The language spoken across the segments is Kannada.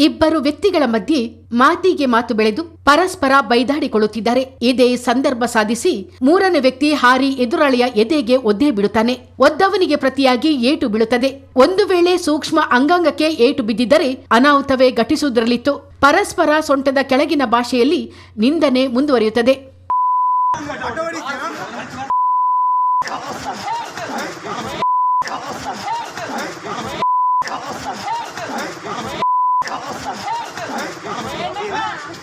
ಇಬ್ಬರು ವ್ಯಕ್ತಿಗಳ ಮಧ್ಯೆ ಮಾತಿಗೆ ಮಾತು ಬೆಳೆದು ಪರಸ್ಪರ ಬೈದಾಡಿಕೊಳ್ಳುತ್ತಿದ್ದಾರೆ. ಇದೇ ಸಂದರ್ಭ ಸಾಧಿಸಿ ಮೂರನೇ ವ್ಯಕ್ತಿ ಹಾರಿ ಎದುರಾಳಿಯ ಎದೆಗೆ ಒದ್ದೆ ಬಿಡುತ್ತಾನೆ ಒದ್ದವನಿಗೆ ಪ್ರತಿಯಾಗಿ ಏಟು ಬೀಳುತ್ತದೆ. ಒಂದು ವೇಳೆ ಸೂಕ್ಷ್ಮ ಅಂಗಾಂಗಕ್ಕೆ ಏಟು ಬಿದ್ದಿದ್ದರೆ ಅನಾಹುತವೇ ಘಟಿಸುವುದರಲ್ಲಿತ್ತು. ಪರಸ್ಪರ ಸೊಂಟದ ಕೆಳಗಿನ ಭಾಷೆಯಲ್ಲಿ ನಿಂದನೆ ಮುಂದುವರಿಯುತ್ತದೆ.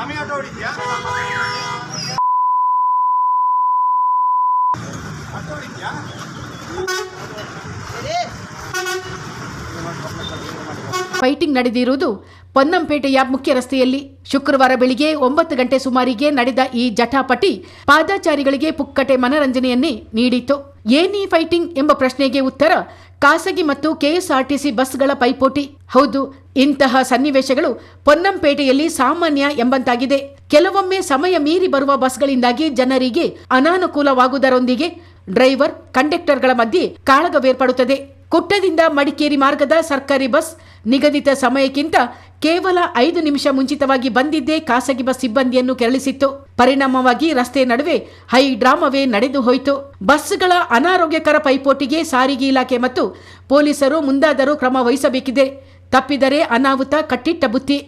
ನಮಗೆ ಆಟೋ ಆಟೋ ಫೈಟಿಂಗ್ ನಡೆದಿರುವುದು ಪೊನ್ನಂಪೇಟೆಯ ಮುಖ್ಯ ರಸ್ತೆಯಲ್ಲಿ ಶುಕ್ರವಾರ ಬೆಳಿಗ್ಗೆ ಒಂಬತ್ತು ಗಂಟೆ ಸುಮಾರಿಗೆ ನಡೆದ ಈ ಜಟಾಪಟಿ ಪಾದಾಚಾರಿಗಳಿಗೆ ಪುಕ್ಕಟೆ ಮನರಂಜನೆಯನ್ನೇ ನೀಡಿತು ಏನೀ ಫೈಟಿಂಗ್ ಎಂಬ ಪ್ರಶ್ನೆಗೆ ಉತ್ತರ, ಖಾಸಗಿ ಮತ್ತು ಕೆಎಸ್ಆರ್ಟಿಸಿ ಬಸ್ಗಳ ಪೈಪೋಟಿ. ಹೌದು, ಇಂತಹ ಸನ್ನಿವೇಶಗಳು ಪೊನ್ನಂಪೇಟೆಯಲ್ಲಿ ಸಾಮಾನ್ಯ ಎಂಬಂತಾಗಿದೆ. ಕೆಲವೊಮ್ಮೆ ಸಮಯ ಮೀರಿ ಬರುವ ಬಸ್ಗಳಿಂದಾಗಿ ಜನರಿಗೆ ಅನಾನುಕೂಲವಾಗುವುದರೊಂದಿಗೆ ಡ್ರೈವರ್, ಕಂಡಕ್ಟರ್ಗಳ ಮಧ್ಯೆ ಕಾಳಗವೇರ್ಪಡುತ್ತದೆ ಕುಟ್ಟದಿಂದ ಮಡಿಕೇರಿ ಮಾರ್ಗದ ಸರ್ಕಾರಿ ಬಸ್ ನಿಗದಿತ ಸಮಯಕ್ಕಿಂತ ಕೇವಲ ಐದು ನಿಮಿಷ ಮುಂಚಿತವಾಗಿ ಬಂದಿದ್ದೇ ಖಾಸಗಿ ಬಸ್ ಸಿಬ್ಬಂದಿಯನ್ನು ಕೆರಳಿಸಿತ್ತು. ಪರಿಣಾಮವಾಗಿ ರಸ್ತೆ ನಡುವೆ ಹೈ ಡ್ರಾಮವೇ ನಡೆದು ಹೋಯಿತು. ಬಸ್ಗಳ ಅನಾರೋಗ್ಯಕರ ಪೈಪೋಟಿಗೆ ಸಾರಿಗೆ ಇಲಾಖೆ ಮತ್ತು ಪೊಲೀಸರು ಮುಂದಾದರೂ ಕ್ರಮ ವಹಿಸಬೇಕಿದೆ. ತಪ್ಪಿದರೆ ಅನಾಹುತ, ಕಟ್ಟಿಟ್ಟ ಬುತ್ತಿ.